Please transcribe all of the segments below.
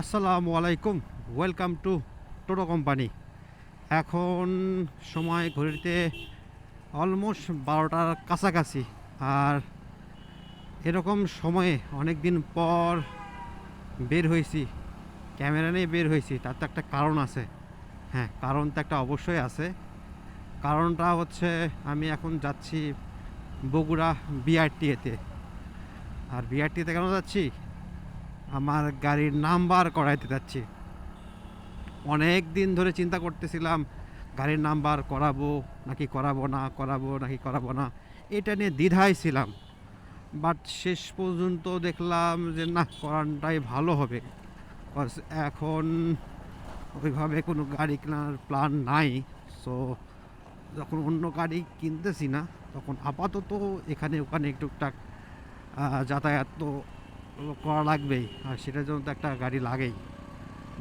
আসসালামু আলাইকুম welcome to toto company এখন সময় ঘড়িতে অলমোস্ট বারোটার কাছাকাছি, আর এরকম সময়ে অনেক দিন পর বের হয়েছি, ক্যামেরা নিয়ে বের হয়েছি, তার তো একটা কারণ আছে। হ্যাঁ কারণ তো একটা অবশ্যই আছে। কারণটা হচ্ছে আমি এখন যাচ্ছি বগুড়া বিআরটিএতে আর বিআরটিএতে কেন যাচ্ছি? আমার গাড়ির নাম্বার করাইতে যাচ্ছি। অনেক দিন ধরে চিন্তা করতেছিলাম, গাড়ির নাম্বার করাবো, নাকি করাবো না, করাবো, নাকি করাবো না। এটা নিয়ে দ্বিধায় ছিলাম। বাট শেষ পর্যন্ত দেখলাম যে, না, করানটাই ভালো হবে। এখন ওইভাবে কোনো গাড়ি কেনার প্ল্যান নাই। সো যখন অন্য গাড়ি কিনতেছি না, তখন আপাতত এখানে ওখানে টুকটাক যাতায়াত তো করা লাগবেই, আর সেটার জন্য তো একটা গাড়ি লাগেই।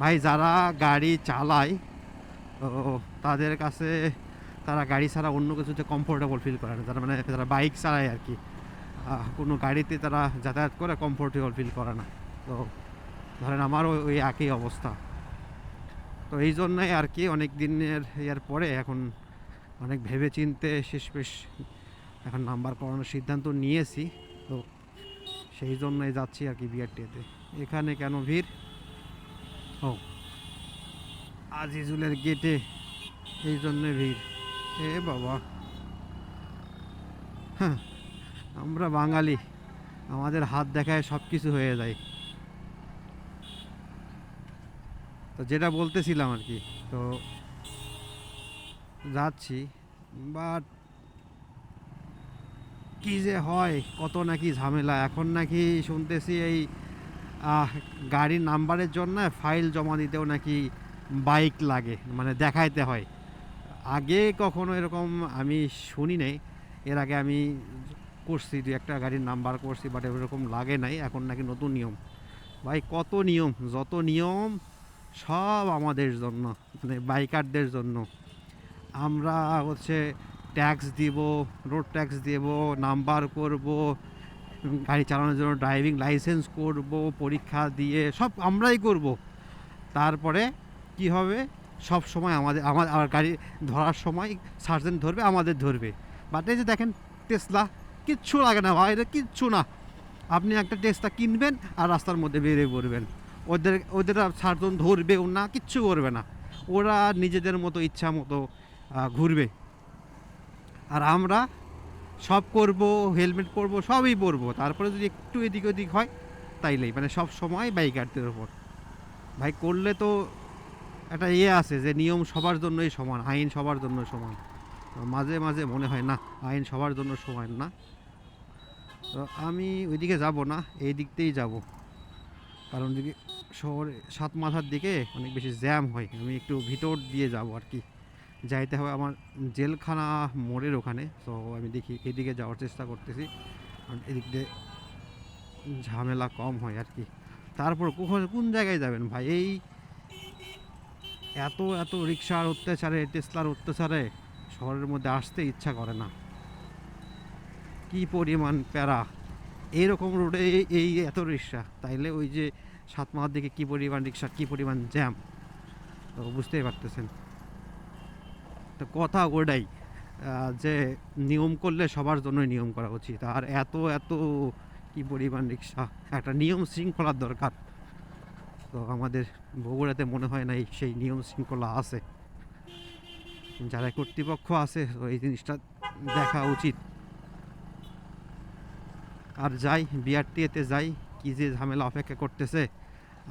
ভাই, যারা গাড়ি চালায় তো তাদের কাছে তারা গাড়ি ছাড়া অন্য কিছুতে কমফোর্টেবল ফিল করে না। তারা মানে যারা বাইক চালায় আর কি কোনো গাড়িতে তারা যাতায়াত করে কমফোর্টেবল ফিল করে না। তো, ধরেন আমারও ওই একই অবস্থা। তো এই জন্যই আর কি অনেক দিনের ইয়ার পরে এখন অনেক ভেবে চিনতে শেষমেশ এখন নাম্বার করানোর সিদ্ধান্ত নিয়েছি। সেই জন্যই যাচ্ছি আর কি বিআরটিতে এখানে কেন ভিড়? ও, আজিজুলের গেটে এই জন্যে ভিড়। এ বাবা। হ্যাঁ আমরা বাঙালি। আমাদের হাত দেখায় সব কিছু হয়ে যায়। তো যেটা বলতেছিলাম আর কি, তো যাচ্ছি বাট কি যে হয়, কত নাকি ঝামেলা। এখন নাকি শুনতেছি এই গাড়ির নাম্বারের জন্য ফাইল জমা দিতেও নাকি বাইক লাগে মানে দেখাইতে হয়। আগে কখনো এরকম আমি শুনি নাই। এর আগে আমি করছি দু একটা গাড়ির নাম্বার করছি বাট এরকম লাগে নাই। এখন নাকি নতুন নিয়ম। ভাই, কত নিয়ম? যত নিয়ম, সব আমাদের জন্য মানে বাইকারদের জন্য। আমরা হচ্ছে ট্যাক্স দিব রোড ট্যাক্স দেব নাম্বার করব, গাড়ি চালানোর জন্য ড্রাইভিং লাইসেন্স করব, পরীক্ষা দিয়ে সব আমরাই করব। তারপরে কি হবে? সব সময় আমাদের, আমার আমার গাড়ি ধরার সময় সার্জেন্ট ধরবে, আমাদের ধরবে। বাট এই যে দেখেন টেসলা কিচ্ছু লাগে না ভাই, এটা কিচ্ছু না। আপনি একটা টেসলা কিনবেন আর রাস্তার মধ্যে বেরিয়ে পড়বেন। ওদের ওদের আর সার্জন ধরবেও না, কিচ্ছু করবে না। ওরা নিজেদের মতো ইচ্ছা মতো ঘুরবে। আর আমরা সব করব, হেলমেট পরবো, সবই পরবো। তারপরে যদি একটু এদিক ওদিক হয়, তাইলেই। মানে সব সময় বাইকারদের ওপর ভাই, করলে তো একটা ইয়ে আছে যে নিয়ম সবার জন্যই সমান, আইন সবার জন্য সমান। মাঝে মাঝে মনে হয়, না, আইন সবার জন্য সমান না। তো আমি ওইদিকে যাব না, এই দিক দিয়েই যাব। কারণ দিকে শহরে সাত মাথার দিকে অনেক বেশি জ্যাম হয়, আমি একটু ভিতর দিয়ে যাব আর কি। যাইতে হবে আমার জেলখানা মোড়ের ওখানে। তো আমি দেখি এদিকে যাওয়ার চেষ্টা করতেছি। কারণ এদিক দিয়ে ঝামেলা কম হয় আর কি। তারপর কখন, কোন জায়গায় যাবেন ভাই? এই এত এত রিক্সার অত্যাচারে, টেসলার অত্যাচারে শহরের মধ্যে আসতে ইচ্ছা করে না। কি পরিমাণ প্যারা। এইরকম রোডে এই- এত রিক্সা তাইলে ওই যে সাত মাথার দিকে কী পরিমাণ রিক্সা কী পরিমাণ জ্যাম? তো বুঝতেই পারতেছেন। তো কথা ওটাই যে নিয়ম করলে সবার জন্যই নিয়ম করা উচিত। আর এত এত কি পরিমাণ রিক্সা? একটা নিয়ম শৃঙ্খলার দরকার। তো আমাদের বগুড়াতে মনে হয় না সেই নিয়ম শৃঙ্খলা আছে। যারা কর্তৃপক্ষ আছে, তো এই জিনিসটা দেখা উচিত। আর যাই, বিআরটিএতে যাই, কি যে ঝামেলা অপেক্ষা করতেছে,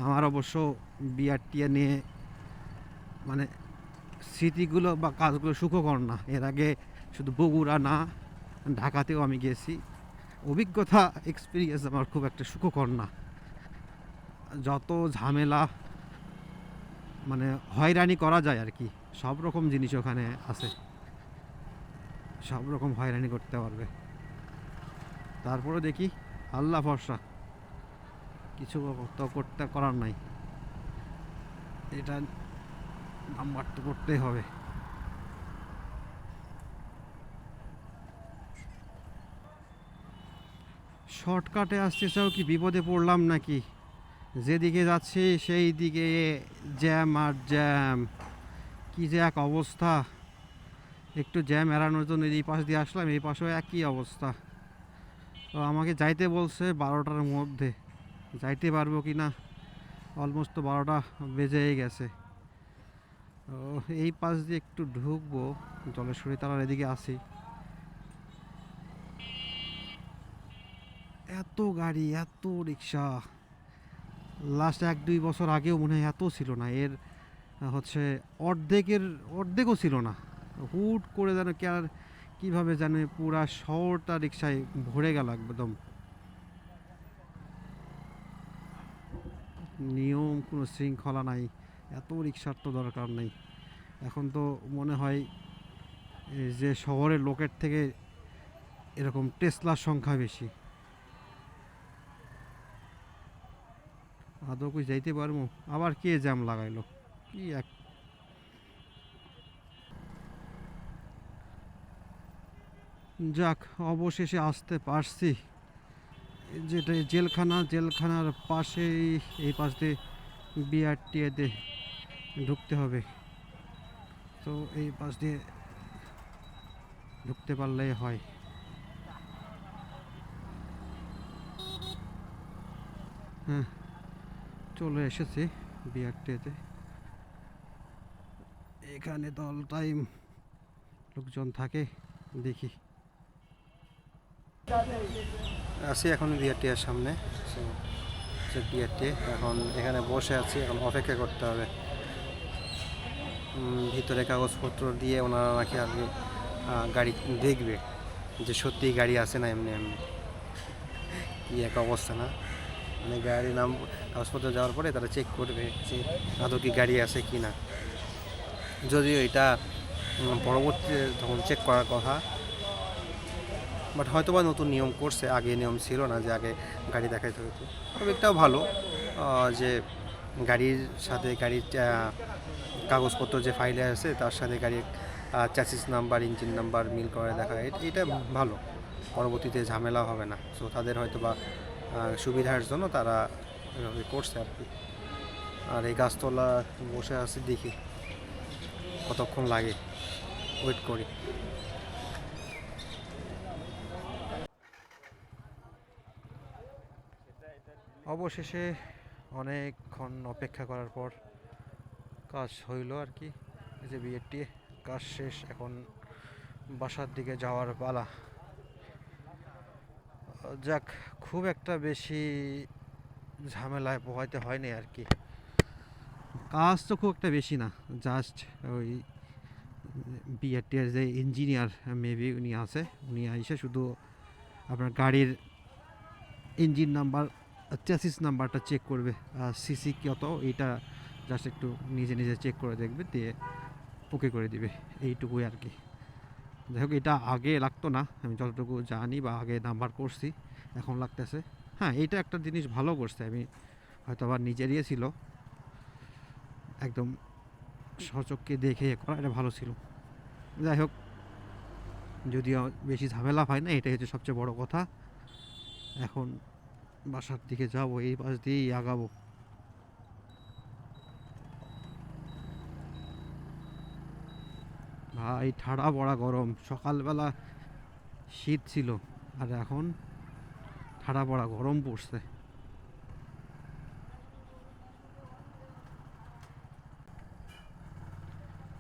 আমার অবশ্য বিআরটিএ নিয়ে মানে স্মৃতিগুলো বা কাজগুলো সুখকর না। এর আগে শুধু বগুড়া না, ঢাকাতেও আমি গেছি অভিজ্ঞতা এক্সপিরিয়েন্স আমার খুব একটা সুখকর না। যত ঝামেলা মানে হয়রানি করা যায় আর কি, সব রকম জিনিস ওখানে আছে। সব রকম হয়রানি করতে পারবে। তারপরে দেখি, আল্লাহ ভরসা। কিছু তো করতে করার নাই। এটা নাম্বার তো করতেই হবে। শর্টকাটে আসতে চাও কি, বিপদে পড়লাম নাকি? যেদিকে যাচ্ছি, সেই দিকে জ্যাম আর জ্যাম। কি যে এক অবস্থা। একটু জ্যাম এড়ানোর জন্য এই পাশ দিয়ে আসলাম, এই পাশেও একই অবস্থা। তো আমাকে যাইতে বলছে বারোটার মধ্যে। যাইতে পারব কি না অলমোস্ট তো বারোটা বেজেই গেছে। এই পাশ দিয়ে একটু ঢুকবো, জলেশ্বরী তালার এদিকে আসি। এত গাড়ি, এত রিক্সা। লাস্ট এক দুই বছর আগেও মনে হয় এত ছিল না। এর হচ্ছে অর্ধেকের, অর্ধেকও ছিল না। হুট করে যেন কে আর কীভাবে জানে পুরা শহরটা রিক্সায় ভরে গেল একদম। নিয়ম, কোনো শৃঙ্খলা নাই। এত রিক্সার তো দরকার নেই। এখন তো মনে হয় যে শহরের লোকের থেকে এরকম টেসলার সংখ্যা বেশি। আদৌ কই যাইতে পারব? আবার কে জ্যাম লাগাইলো? কি এক যাক, অবশেষে আসতে পারছি। যেটা জেলখানা জেলখানার পাশেই, এই পাশ দিয়ে বিআরটিএতে ঢুকতে হবে। তো এই পাশ দিয়ে ঢুকতে পারলেই হয়। হ্যাঁ চলে এসেছি বিআরটিএতে এখানে তো অল টাইম, লোকজন থাকে, দেখি। আছি এখন বিআরটিআর সামনে। বিআরটি এখন এখানে বসে আছি, এখন অপেক্ষা করতে হবে। ভিতরে কাগজপত্র দিয়ে ওনারা নাকি কি, গাড়ি দেখবে যে সত্যি গাড়ি আছে না এমনি এমনি। কি এক অবস্থা না? মানে গাড়ি নাম কাগজপত্র যাওয়ার পরে তারা চেক করবে যে আদৌ কি গাড়ি আছে কি না। যদিও এটা পরবর্তীতে তখন চেক করার কথা। বাট হয়তো বা নতুন নিয়ম করছে আগে নিয়ম ছিল না যে আগে গাড়ি দেখাইতে হতো তবে একটাও ভালো যে গাড়ির সাথে গাড়ির কাগজপত্র যে ফাইলে আছে, তার সাথে গাড়ির চ্যাসিস নাম্বার ইঞ্জিন নাম্বার মিল করে দেখা এটা ভালো। পরবর্তীতে ঝামেলা হবে না। সো তাদের হয়তো বা সুবিধার জন্য তারা এভাবে করছে আর কি। আর এই গাছতলা বসে আছি দেখি কতক্ষণ লাগে। ওয়েট করি। অবশেষে অনেকক্ষণ অপেক্ষা করার পর কাজ হইল আর কি। যে বিয়েটি কাজ শেষ, এখন বাসার দিকে যাওয়ার পালা। যাক, খুব একটা বেশি ঝামেলায় পোহাইতে হয়নি আর কি। কাজ তো খুব একটা বেশি না জাস্ট ওই বিআরটিআর যে ইঞ্জিনিয়ার মেবি উনি আছে। উনি এসে শুধু আপনার গাড়ির ইঞ্জিন নাম্বার চ্যাসিস নাম্বারটা চেক করবে সিসি কত, এইটা জাস্ট একটু নিজে নিজে চেক করে দেখবে, দিয়ে ওকে করে দিবে। এইটুকুই আর কি। যাই হোক, এটা আগে লাগতো না। আমি যতটুকু জানি বা আগে নাম্বার করছি, এখন লাগতেছে। হ্যাঁ এইটা একটা জিনিস ভালো করছে। আমি হয়তো আবার নিজেরই ছিল। একদম সচককে দেখে করা এটা ভালো ছিল। যাই হোক, যদিও বেশি ঝামেলা হয় না, এটাই হচ্ছে সবচেয়ে বড় কথা। এখন বাসার দিকে যাব, এই পাশ দিয়েই আগাবো। ভাই, ঠাড়া পড়া গরম। সকালবেলা শীত ছিল, আর এখন ঠাড়া পড়া গরম পড়ছে।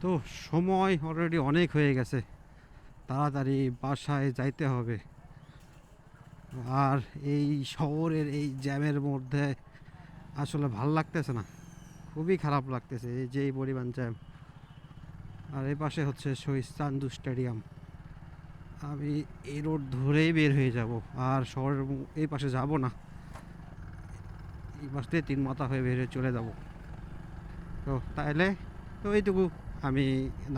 তো সময় অলরেডি অনেক হয়ে গেছে, তাড়াতাড়ি বাসায় যাইতে হবে। আর এই শহরের এই জ্যামের মধ্যে আসলে ভালো লাগতেছে না, খুবই খারাপ লাগতেছে, এই যে পরিমাণ জ্যাম। আর এই পাশে হচ্ছে শহীদ চান্দু স্টেডিয়াম। আমি এই রোড ধরেই বের হয়ে যাব, আর শহরের এই পাশে যাব না। এই পাশ দিয়ে তিন মাথা হয়ে বের হয়ে চলে যাব। তো তাইলে তো এইটুকু আমি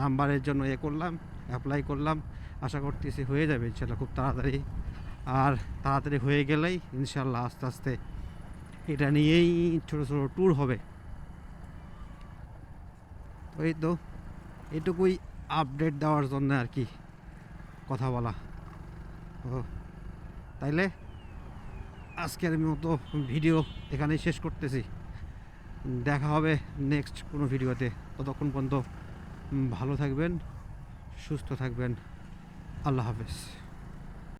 নাম্বারের জন্য এ করলাম অ্যাপ্লাই করলাম। আশা করতেছি হয়ে যাবে ইনশাল্লাহ খুব তাড়াতাড়ি। আর তাড়াতাড়ি হয়ে গেলেই ইনশাল্লাহ আস্তে আস্তে এটা নিয়েই ছোটো ছোটো ট্যুর হবে। এই তো। এটুকুই আপডেট দেওয়ার জন্য আর কি কথা বলা। ও, তাইলে আজকের মতো ভিডিও এখানেই শেষ করতেছি। দেখা হবে নেক্সট কোনো ভিডিওতে ততক্ষণ পর্যন্ত ভালো থাকবেন, সুস্থ থাকবেন। আল্লাহ হাফেজ।